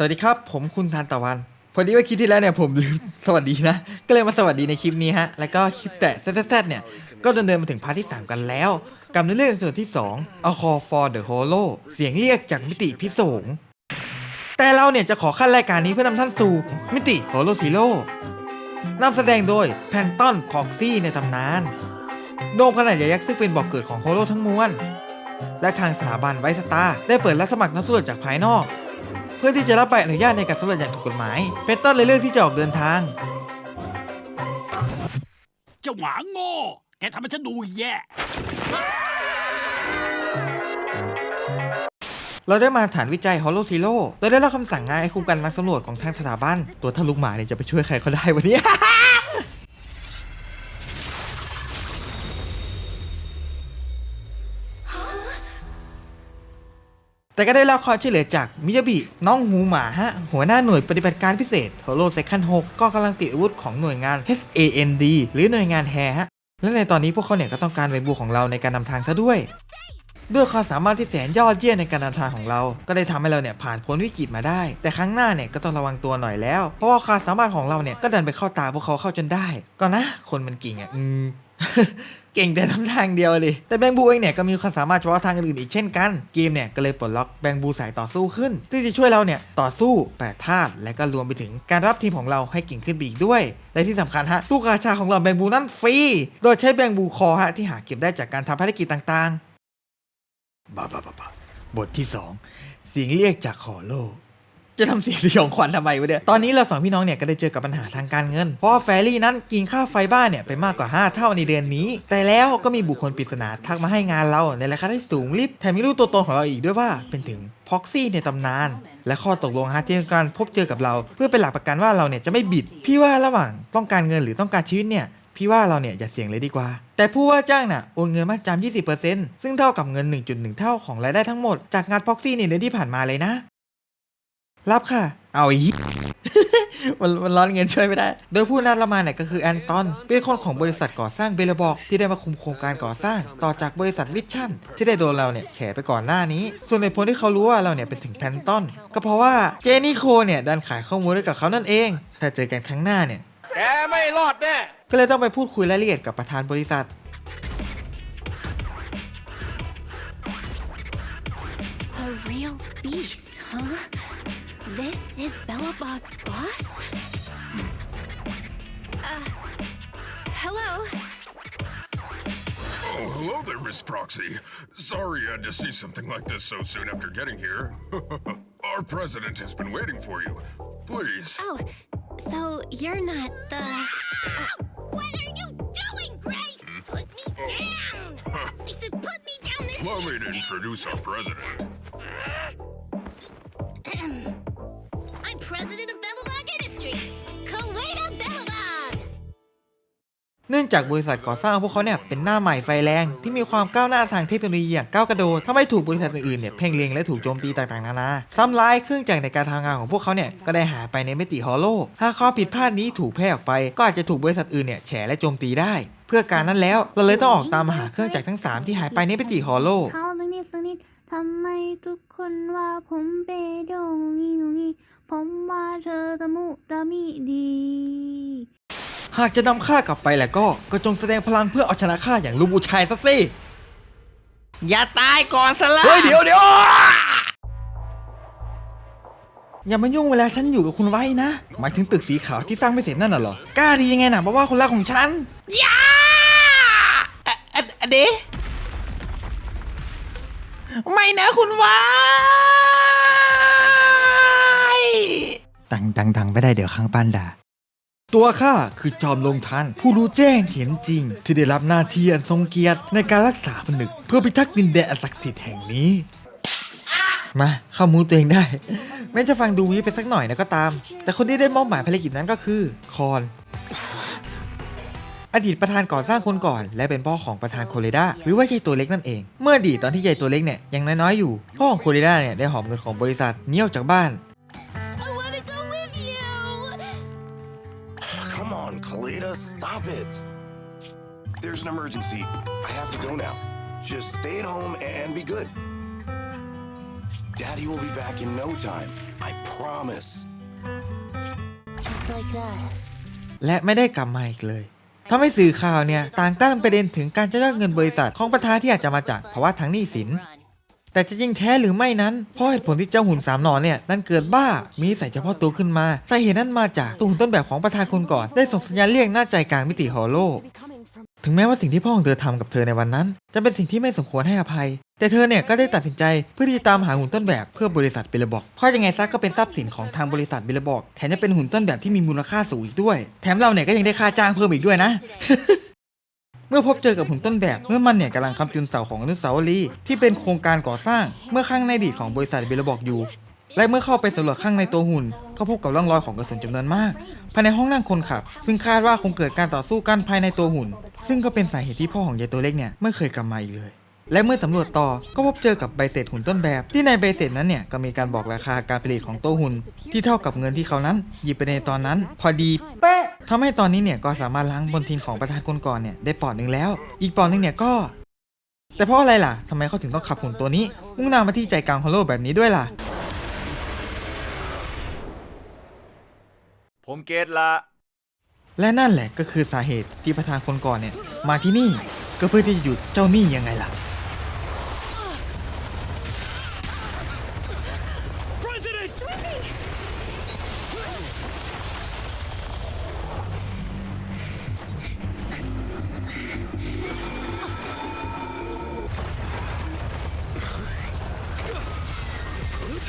สวัสดีครับ ผมคุณทานตะวัน พอดีว่าคลิปที่แล้วเนี่ยผมลืมสวัสดีนะ ก็เลยมาสวัสดีในคลิปนี้ฮะ แล้วก็คลิปแต่แซดๆเนี่ย ก็ดำเนินมาถึงพาร์ทที่ 3 กันแล้ว กับในเรื่องส่วนที่ 2 A Call for the Holo เสียงเรียกจากมิติพิศงแต่เราเนี่ยจะขอขั้นรายการนี้เพื่อนำท่านสู่มิติ Holo Zero นำแสดงโดยแพนตอนพ็อกซี่ในตำนาน โดมขนาดใหญ่ยักษ์ซึ่งเป็นบ่อกเกิดของโฮโลทั้งมวล และทางสถาบันไวสตาร์ได้เปิดรับสมัครนักสำรวจจากภายนอก เพื่อที่จะรับใบอนุญาตในการสำรวจอย่างถูกกฎหมาย เป็นต้นเลยเรื่องที่จะออกเดินทาง เจ้าหมาโง่ แกทำให้ฉันดูแย่ เราได้มาฐานวิจัยฮอลโลซิโ o โดยได้รับคำสั่งงานให้คุมกันนักสำรวจของทางสถาบัน ตัวทะลุกหมาเนี่ยจะไปช่วยใครเขาได้วันนี้ แต่ก็ได้รับความช่วยเหลือจากมิยาบิน้องหูหมาฮะหัวหน้าหน่วยปฏิบัติการพิเศษโทโรเซคัน6ก็กำลังติดอาวุธของหน่วยงาน HAND หรือหน่วยงานแฮฮะและในตอนนี้พวกเขาเนี่ยก็ต้องการใบบูของเราในการนำทางซะด้วย ด้วยความสามารถที่แสนยอดเยี่ยมในการเดินทางของเรา ก็ได้ทำให้เราเนี่ยผ่านพ้นวิกฤตมาได้ แต่ครั้งหน้าเนี่ยก็ต้องระวังตัวหน่อยแล้ว เพราะว่าความสามารถของเราเนี่ยก็ดันไปเข้าตาพวกเขาเข้าจนได้ ก็นะ คนมันเก่งอะอืม เก่งแต่ทำทางเดียวเลย แต่แบงบูเองเนี่ยก็มีความสามารถเฉพาะทางอื่นอีกเช่นกัน เกมเนี่ยก็เลยปลดล็อกแบงบูสายต่อสู้ขึ้น ที่จะช่วยเราเนี่ยต่อสู้แปดธาตุและก็รวมไปถึงการรับทีมของเราให้เก่งขึ้นไปอีกด้วย และที่สำคัญฮะตู้กาชาของเราแบงบูนั่นฟรี โดยใช้แบงบูคอฮะที่หาเก็บได้จากการทำภารกิจต่างๆบ้าบ้าบ้าบ้าบทที่ 2 เสียงเรียกจากขอโลก จะทำเสียงสยองขวัญทำไมวะเนี่ย ตอนนี้เราสองพี่น้องเนี่ยก็ได้เจอกับปัญหาทางการเงิน เพราะแฟรี่นั้นกินค่าไฟบ้านเนี่ยไปมากกว่า 5 เท่าในเดือนนี้ แต่แล้วก็มีบุคคลปริศนาทักมาให้งานเราในราคาที่สูงลิบแถมมีรูปตัวตนของเราอีกด้วยว่าเป็นถึงพ็อกซี่ในตำนาน และข้อตกลงฮะที่ต้องการพบเจอกับเรา เพื่อเป็นหลักประกันว่าเราเนี่ยจะไม่บิด พี่ว่าระหว่างต้องการเงินหรือต้องการชีวิตเนี่ยพี่ว่าเราเนี่ยอย่าเสี่ยงเลยดีกว่า แต่ผู้ว่าจ้างน่ะโอนเงินมาจำ20%ซึ่งเท่ากับเงิน 1.1 เท่าของรายได้ทั้งหมดจากงานพ็อกซี่ในเดือนที่ผ่านมาเลยนะ รับค่ะ เอาอีมันมันร้อนเงินช่วยไม่ได้ โดยผู้นัดเรามาเนี่ยก็คือแอนตอน เป็นคนของบริษัทก่อสร้างเบลบอก ที่ได้มาคุมโครงการก่อสร้าง ต่อจากบริษัทวิชั่น ที่ได้โดนเราเนี่ยแฉไปก่อนหน้านี้ ส่วนในผลที่เขารู้ว่าเราเนี่ยเป็นถึงแพนตอน ก็เพราะว่าเจนี่โคเนี่ยดันขายข้อมูลให้กับเขานั่นเอง ถ้าเจอกันครั้งหน้าเนี่ยแกไม่รอดแน่ก็เลยต้องไปพูดคุยรายละเอียดกับประธานบริษัท This is Bella Bog's boss? Uh, hello? Oh, hello there, Miss Proxy. Sorry I had to see something like this so soon after getting here. Our president has been waiting for you. Please. Oh, so you're not the. What are you doing, Grace? Put me down! I said put me down this Allow me to introduce our president. เนื่องจากบริษัทก่อสร้างพวกเขาเนี่ยเป็นหน้าใหม่ไฟแรงที่มีความก้าวหน้าทางเทคโนโลยีอย่างก้าวกระโดดทำให้ถูกบริษัทอื่นๆเนี่ยเพ่งเล็งและถูกโจมตีต่างๆนานาซ้ำร้ายเครื่องจักรในการทำงานของพวกเขาเนี่ยก็ได้หายไปในมิติฮอลโลหากความผิดพลาดนี้ถูกแพร่ออกไป ก็อาจจะถูกบริษัทอื่นเนี่ยแฉและโจมตีได้ เพื่อการนั้นแล้วเราเลยต้องออกตามหาเครื่องจักรทั้ง 3 ที่หายไปในมิติฮอลโลเขาสักนิดสักนิดทำไมทุกคนว่าผมเปโดงงี้งงี้ผมว่าเธอตะมุตะมิดี หากจะนำข้ากลับไปแล้วก็ ก็จงแสดงพลังเพื่อเอาชนะข้าอย่างลูกผู้ชายซะสิ อย่าตายก่อนสละเฮ้ย เดี๋ยวเดี๋ยวอย่ามายุ่งเวลาฉันอยู่กับคุณไว้นะ หมายถึงตึกสีขาวที่สร้างไม่เสร็จนั่นน่ะเหรอ กล้าดียังไงนะมาว่าคนรักของฉันอย่าอะอะอะเดไม่นะคุณไว้ดังดังดังไม่ได้เดี๋ยวข้างป้านด่า ตัวข้าคือจอมลงทัน ผู้รู้แจ้งเห็นจริง ที่ได้รับหน้าที่อันทรงเกียรติในการรักษาผนึก เพื่อพิทักษ์ดินแดนอันศักดิ์สิทธิ์แห่งนี้ มาเข้ามูตัวเองได้ แม้จะฟังดูวิไปสักหน่อยนะก็ตาม แต่คนที่ได้มอบหมายภารกิจนั้นก็คือคอน อดีตประธานก่อสร้างคนก่อน และเป็นพ่อของประธานโคเรดาหรือว่าใยตัวเล็กนั่นเอง เมื่ออดีตตอนที่ใยตัวเล็กเนี่ยยังน้อยๆอยู่พ่อของโคเรดาเนี่ยได้หอบเงินของบริษัทหนีออกจากบ้าน stop it. There's an emergency. I have to go now. Just stay at home and be good. Daddy will be back in no time. I promise. Just like that. และไม่ได้กลับมาอีกเลยทำให้สื่อข่าวเนี่ย ต่างตั้งประเด็นถึงการจะยอดเงินบริษัทของประธานที่อาจจะมาจากภาวะทางหนี้สิน แต่จะจริงแท้หรือไม่นั้น เพราะเหตุผลที่เจ้าหุ่นสามหนอนเนี่ยนั้นเกิดบ้า มีนิสัยเฉพาะตัวขึ้นมาสาเหตุนั้นมาจากตัวหุ่นต้นแบบของประธานคนก่อน ได้ส่งสัญญาณเรียกหน้าใจกลางมิติฮอลโล ถึงแม้ว่าสิ่งที่พ่อของเธอทำกับเธอในวันนั้น จะเป็นสิ่งที่ไม่สมควรให้อภัย แต่เธอเนี่ยก็ได้ตัดสินใจเพื่อที่จะตามหาหุ่นต้นแบบเพื่อบริษัทเบลบอก เพราะยังไงซะก็เป็นทรัพย์สินของทางบริษัทเบลบอก แถมยังเป็นหุ่นต้นแบบที่มีมูลค่าสูงอีกด้วย แถมเราเนี่ยก็ยังได้ค่าจ้างเพิ่มอีกด้วยนะ เมื่อพบเจอกับหุ่นต้นแบบเมื่อมันเนี่ยกำลังคำจุนเสาของอนุสาวรีย์ที่เป็นโครงการก่อสร้างเมื่อข้างในดีของบริษัทเบลบอกอยู่และเมื่อเข้าไปสำรวจข้างในตัวหุ่น ก็พบกับร่องรอยของกระสุนจำนวนมาก ภายในห้องนั่งคนขับ ซึ่งคาดว่าคงเกิดการต่อสู้กันภายในตัวหุ่น ซึ่งก็เป็นสาเหตุที่พ่อของยายตัวเล็กเนี่ยไม่เคยกลับมาอีกเลย และเมื่อสำรวจต่อก็พบเจอกับใบเสร็จหุ่นต้นแบบ ที่ในใบเสร็จนั้นเนี่ยก็มีการบอกราคาการผลิตของตัวหุ่น ที่เท่ากับเงินที่เขานั้นหยิบไปในตอนนั้น พอดีเป๊ะ ทำให้ตอนนี้เนี่ยก็สามารถล้างบนทินของประธานคนก่อนเนี่ยได้ปอดหนึ่งแล้ว อีกปอดหนึ่งเนี่ยก็ แต่เพราะอะไรล่ะทำไมเขาถึงต้องขับหุ่นตัวนี้ มุ่งหน้ามาที่ใจกลางฮอลโลแบบนี้ด้วยล่ะ ผมเกตละ และนั่นแหละก็คือสาเหตุที่ประธานคนก่อนเนี่ยมาที่นี่ก็เพื่อที่จะหยุดเจ้าหนี้ยังไงล่ะ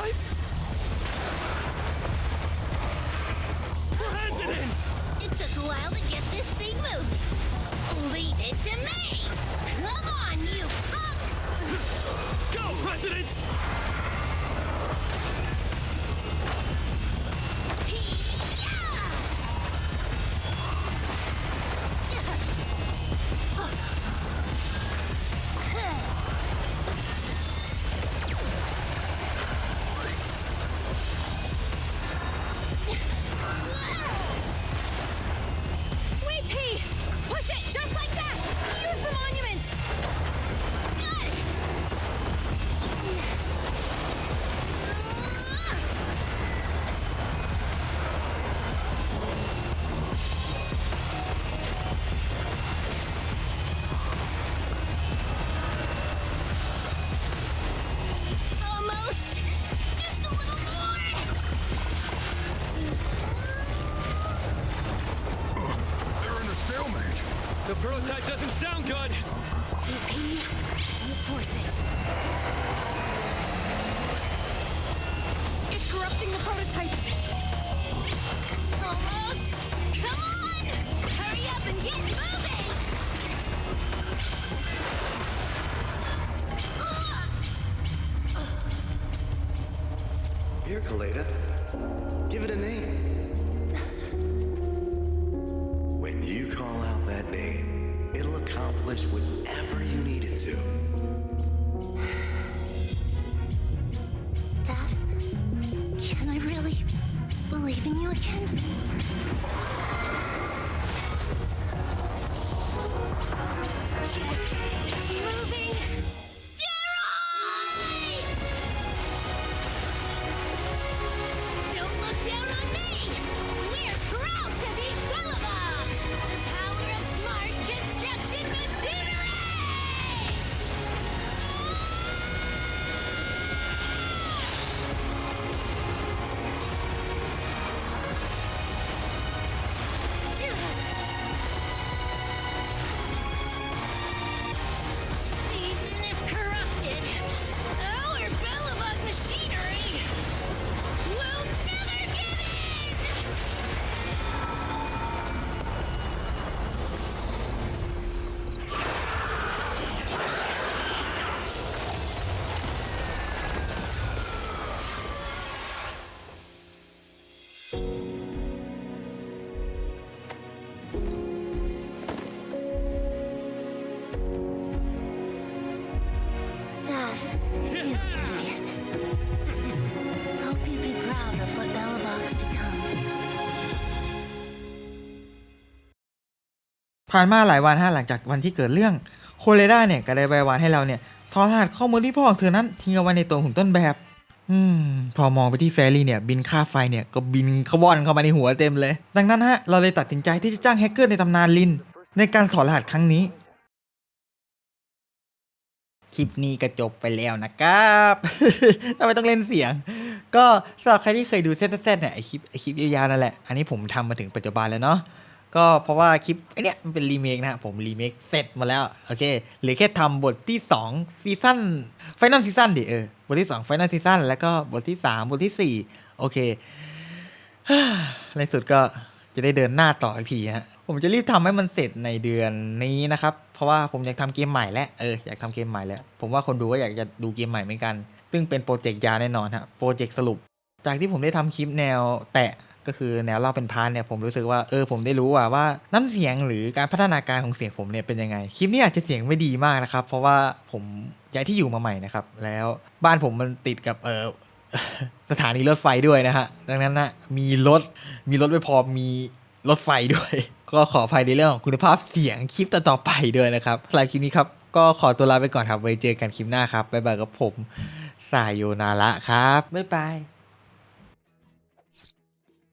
It took a while to get this thing moving. Leave it to me. Come on, you punk! Go, President! Prototype doesn't sound good! Sweet pea, don't force it. It's corrupting the prototype. Almost. Come on! Hurry up and get moving! Here, Kaleda. Give it a name. Can I really believe in you again? ผ่านมาหลายวันฮะหลังจากวันที่เกิดเรื่องโคเรด้าเนี่ยก็ได้ใบวานให้เราเนี่ยทอรหัสข้อมูลที่พ่อของเธอนั้นทิ้งเอาไว้ในตัวหุ่นต้นแบบ อืม พอมองไปที่แฟรี่เนี่ย บินค่าไฟเนี่ย ก็บินขว่อนเข้ามาในหัวเต็มเลย ดังนั้นฮะ เราเลยตัดสินใจที่จะจ้างแฮกเกอร์ในตำนานลิน ในการถอดรหัสครั้งนี้ คลิปนี้ก็จบไปแล้วนะครับ ทำไมต้องเล่นเสียง ก็สำหรับใครที่เคยดูเซตเซตเนี่ยไอคลิปไอคลิปยาวๆนั่นแหละ อันนี้ผมทำมาถึงปัจจุบันแล้วเนาะ ก็เพราะว่าคลิปไอเนี้ยมันเป็นรีเมคนะฮะผมรีเมคเสร็จมาแล้ว โอเคเหลือแค่ทำบทที่2ซีซั่นไฟนอลซีซั่นดิเออบทที่2ไฟนอลซีซั่นแล้วก็บทที่ 3 บทที่ 4 โอเค ในสุดก็จะได้เดินหน้าต่ออีกทีฮะผมจะรีบทำให้มันเสร็จในเดือนนี้นะครับ เพราะว่าผมอยากทำเกมใหม่แล้วเอออยากทำเกมใหม่แล้ว ผมว่าคนดูก็อยากจะดูเกมใหม่เหมือนกัน ซึ่งเป็นโปรเจกต์ยาแน่นอนฮะโปรเจกต์สรุป จากที่ผมได้ทำคลิปแนวแตะ ก็คือแนวเล่าเป็นพาร์ทเนี่ยผมรู้สึกว่าเออผมได้รู้ว่าว่าน้ำเสียงหรือการพัฒนาการของเสียงผมเนี่ยเป็นยังไง คลิปนี้อาจจะเสียงไม่ดีมากนะครับ เพราะว่าผมย้ายที่อยู่มาใหม่นะครับ แล้วบ้านผมมันติดกับเออสถานีรถไฟด้วยนะฮะ ดังนั้นนะมีรถมีรถไม่พอมีรถไฟด้วย ก็ขออภัยในเรื่องของคุณภาพเสียงคลิปต่อไปด้วยนะครับสำหรับคลิปนี้ครับก็ขอตัวลาไปก่อนครับไว้เจอกันคลิปหน้าครับบ๊ายบายกับผมสายโยนาระครับบ๊ายบาย